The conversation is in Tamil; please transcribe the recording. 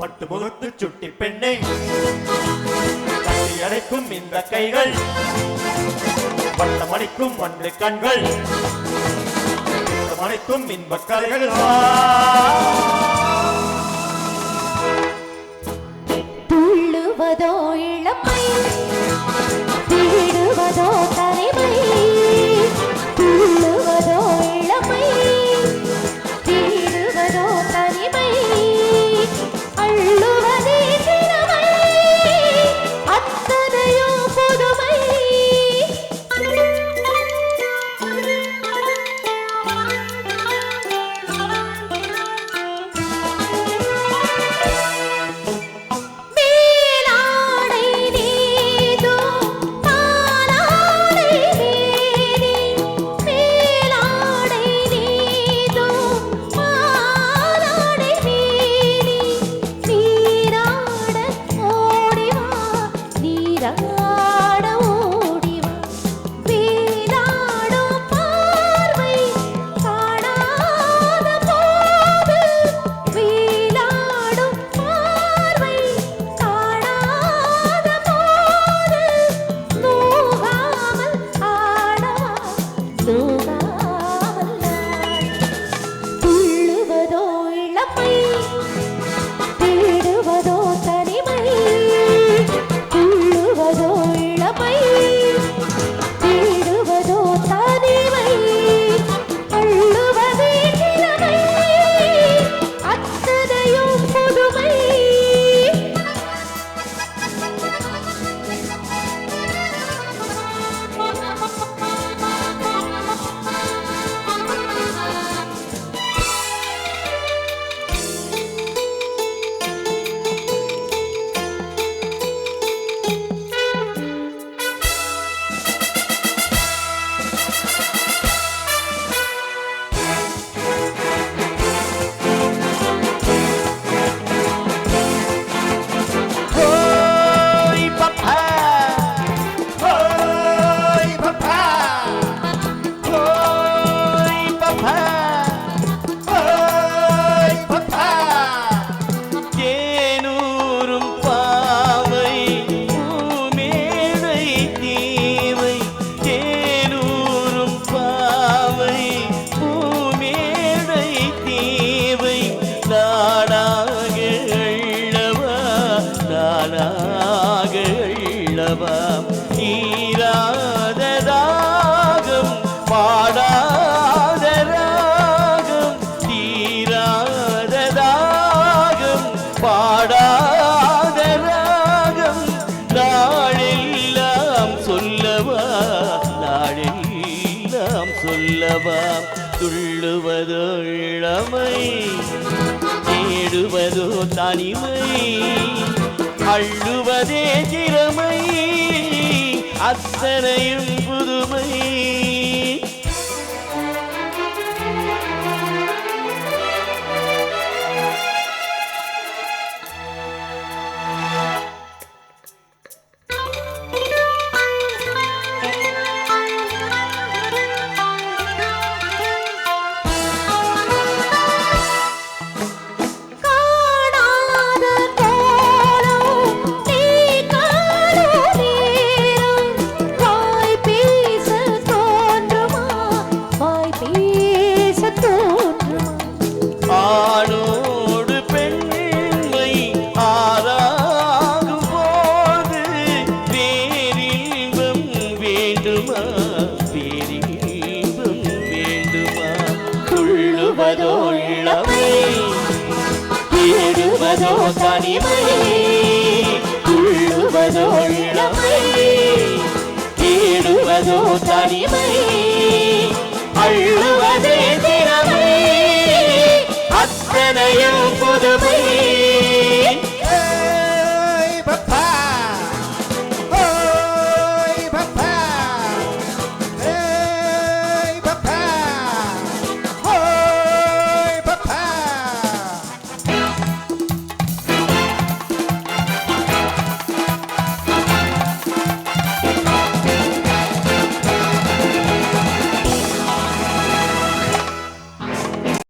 பட்டு முகத்து சுட்டி பெண்ணே. தட்டி அடைக்கும் இந்த கைகள். வட்டமடிக்கும் வண்டு கண்கள். அனைத்தும் இன்ப கலைகள் துள்ளுவதோ இளமை పై உள்ளமை தேடுவதோ தனிமை அள்ளுவதே திறமை அத்தனையும் புதுமை. தேடுவதோ உள்ளமை தேடுவதோ தனிமை. உள்ளுவதோ உள்ளமை தேடுவதோ தனிமை. அள்ளுவதே திறமை. அத்தனையும் புதுமை.